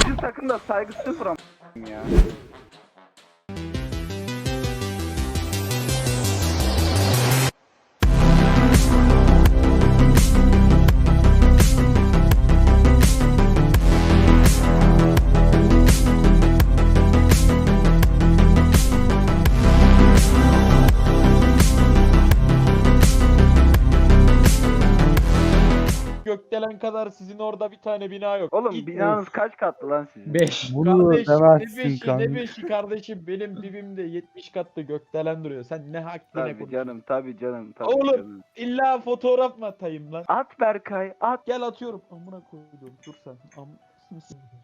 Bizim takımda saygı sıfır ama Gökdelen kadar sizin orada bir tane bina yok. Oğlum Git binanız kaç katlı lan sizin? 5. Bunu Kardeş ne demezsin beşi kanka. ne beşi kardeşim benim dibimde 70 katlı gökdelen duruyor. Sen ne hakkına Tabii konuşuyorsun? canım tabii canım tabii Oğlum. canım. İlla fotoğraf mı atayım lan? At Berkay at. Gel atıyorum. Amına koydum. Dur sen. Am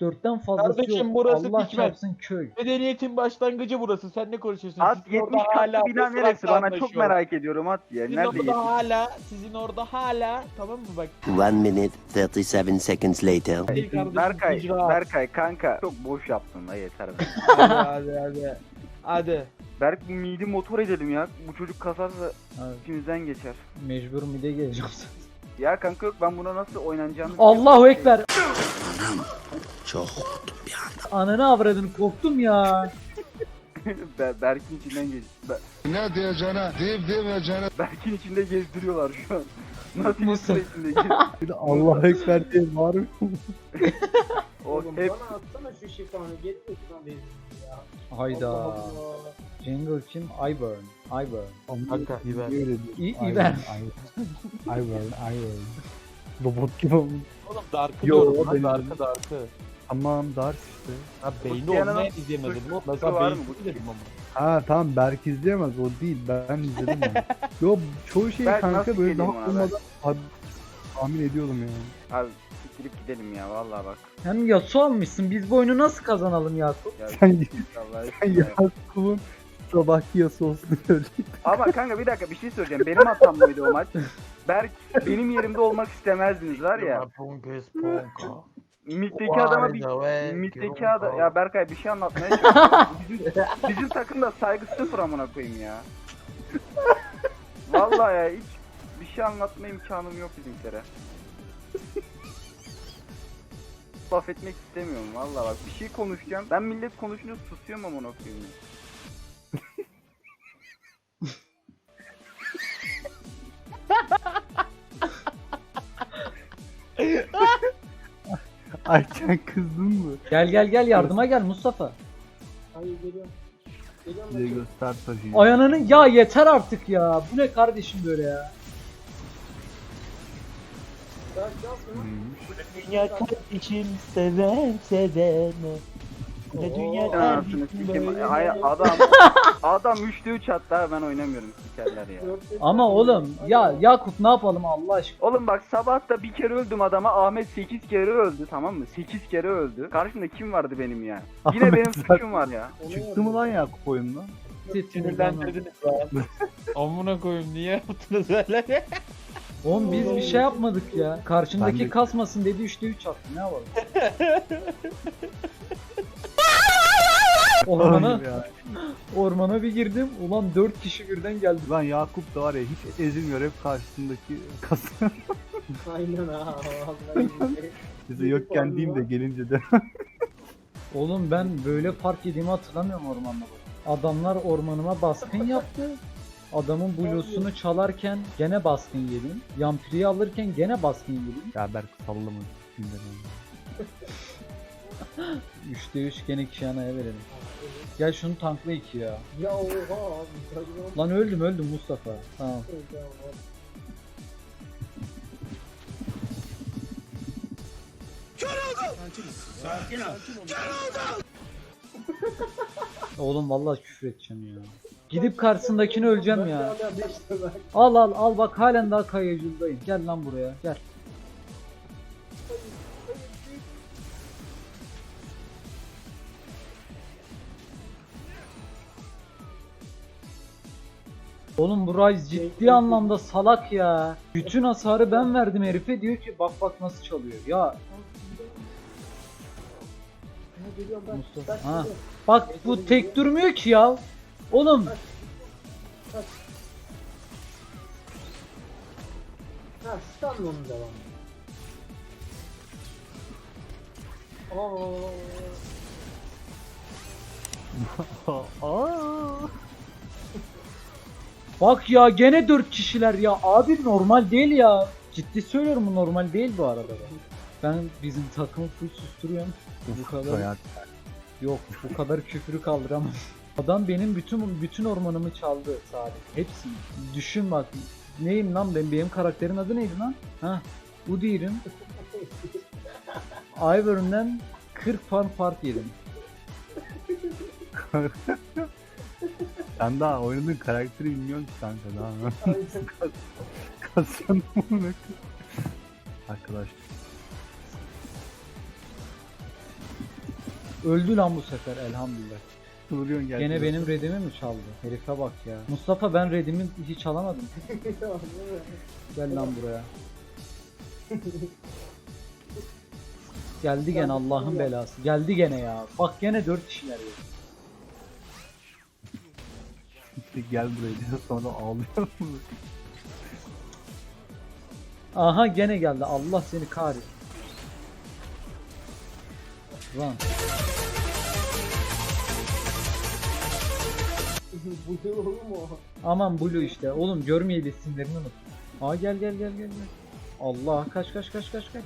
4'ten fazlası Kardeşim yok. burası Allah Dikmen. çarpsın köy. Medeniyetin başlangıcı burası. Sen ne konuşuyorsun? At Sizin orada 70 katlı bina neresi bana çok anlaşıyor. merak ediyorum at ya. Sizin Nerede orada 70? hala, sizin orada hala tamam mı bak? One minute, 37 seconds later. Değil kardeşim, Berkay, icraat. Berkay kanka çok boş yaptın la yeter be. hadi hadi hadi. Hadi. Berk midi motor edelim ya. Bu çocuk kasarsa Evet, içimizden geçer. mecbur mide geleceğim. Ya kanka yok ben buna nasıl oynanacağını Allahu Ekber. Çok. Ananı avradını korktum ya. Ber- Berk'in içinden geç. Ber- Ne diyeceğine, deyip demeyeceğine. Berk'in içinde gezdiriyorlar şu an. Nasıl Nasıl? içinde gezdiriyor? Bir Allah ekber diye var mı? O hep Bana atsana şu şifanı geri lütfen değil. Hayda. Allah Allah. Jungle kim? Iburn. Iburn. Kanka, İber. Öyle diyor. İ- Aynen, Robot gibi olmuş. Oğlum Dark'ı Yo, diyorum lan benim- Dark'ı Dark'ı. Tamam Dark işte. Ha beyni Diyana'nın olmayan izleyemedim. suçlusu mesela var mı izledim ama. Ha tamam Berk izleyemez o değil ben izledim yani. Yo çoğu şey Berk kanka nasıl böyle daha ona olmadan abi, tahmin ediyordum yani. abi siktirip gidelim ya vallahi bak. Hem Yasuo almışsın. Biz bu oyunu nasıl kazanalım Yakup? Ya, Sen, vallahi sen Yakup'un sabahki yasosunu görecektin. Ama kanka bir dakika bir şey söyleyeceğim. Benim hatam mıydı o maç? Berk benim yerimde olmak istemezdiniz var ya. Mid'deki adama bir Mid'deki adam ya Berkay bir şey anlatmaya çalışıyorum. bizim, bizim takımda saygı sıfır amına koyayım ya. Vallahi ya hiç bir şey anlatma imkanım yok bizimkilere. Laf etmek istemiyorum vallahi bak bir şey konuşacağım. Ben millet konuşunca susuyorum amına koyayım. Ya. Ayken kızdın mı? Gel gel gel yardıma gel Mustafa. Hayır geliyorum. Geliyorum Bize göster taşıyı. Ayananın ya yeter artık ya. Bu ne kardeşim böyle ya? Yazma. Neymiş? Dünya kardeşim seven sevene. Ne dünya Sen anasını sikeyim. Adam adam 3'te 3 hatta ben oynamıyorum sikerler ya. Ama oğlum ya Yakup ne yapalım Allah aşkına? Oğlum bak sabah da bir kere öldüm adama Ahmet 8 kere öldü tamam mı? 8 kere öldü. Karşımda kim vardı benim ya? Yine Ahmet benim zaten- suçum var ya. Çıktı mı lan Yakup oyundan? Sinirlendirdiniz lan. Amına koyayım niye yaptınız öyle? Oğlum biz bir şey yapmadık ya. Karşındaki de- kasmasın dedi 3'te 3 attı. Ne yapalım? ormana, ya. ormana bir girdim. Ulan 4 kişi birden geldi. Lan Yakup da var ya hiç ezilmiyor hep karşısındaki kasa. Aynen ha. Vallahi billahi. Bize yokken diyeyim de gelince de. Oğlum ben böyle fark yediğimi hatırlamıyorum ormanda. Adamlar ormanıma baskın yaptı. Adamın bluesunu çalarken gene baskın yedim. Yampiriyi alırken gene baskın yedim. ya Berk sallama. 3'te 3 gene Kiana'ya verelim. Gel şunu tankla 2 ya. Ya oha abi. Lan öldüm öldüm Mustafa. Tamam. Oğlum vallahi küfür edeceğim ya. Gidip karşısındakini öleceğim ya. Al al al bak halen daha kayıcıldayım. Gel lan buraya gel. Oğlum bu Ryze ciddi anlamda salak ya. Bütün hasarı ben verdim herife diyor ki bak bak nasıl çalıyor. Ya Ha, geliyorum ben. Mustafa, Ben ha. geliyorum. bak bu tek durmuyor ki ya. Oğlum Ha stun onun devamı. Aa. Aa. Bak ya gene 4 kişiler ya. Abi normal değil ya. Ciddi söylüyorum bu normal değil bu arada. Ben bizim takımı full susturuyorum. Bu kadar yok bu kadar küfürü kaldıramam. Adam benim bütün bütün ormanımı çaldı Salih. Hepsini. Düşün bak. Neyim lan ben? Benim karakterin adı neydi lan? Ha, Udyr'im. Ivern'den 40 puan fark yedim. Sen daha oynadığın karakteri bilmiyorsun ki kanka daha. Kasyan bunu. Arkadaş. Öldü lan bu sefer elhamdülillah. Vuruyorsun gerçekten. Gene benim redimi mi çaldı? Herife bak ya. Mustafa ben redimi hiç alamadım. Gel lan buraya. Geldi gene Allah'ın belası. Geldi gene ya. Bak gene 4 kişiler ya. İşte gel buraya diyor sonra ağlıyor. Aha gene geldi. Allah seni kahretsin. Lan. Bu ne oğlum o? Aman Blue işte. Oğlum görmeyeli isimlerini unut. Aa gel gel gel gel gel. Allah kaç kaç kaç kaç kaç.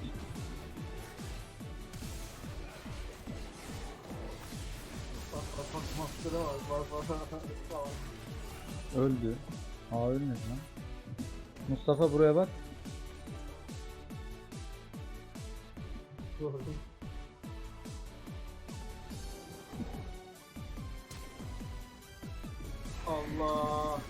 Bak kapak maskara var. Bak bak. Öldü. Aa ölmedi lan. Mustafa buraya bak. Gördüm. Allah.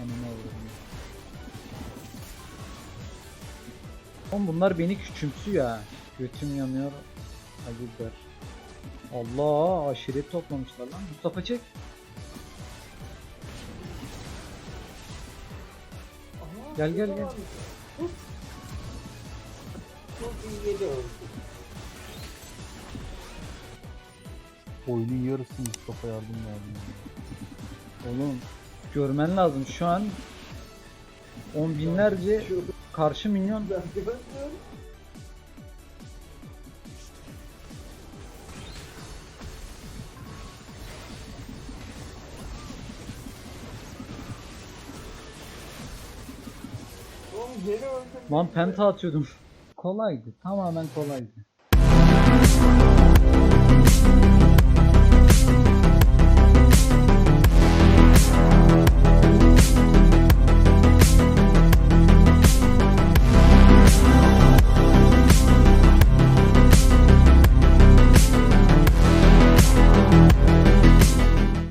Ananı avradım. Oğlum bunlar beni küçümsüyor ha. Götüm yanıyor. Hadi der. Allah aşiret toplamışlar lan. Mustafa çek. Aha, Gel, gel, gel. Çok iyi yedi oldu. Oyunun yarısı Mustafa yardım yardım. Oğlum görmen lazım şu an on binlerce karşı minyon lan penta atıyordum. Kolaydı tamamen kolaydı.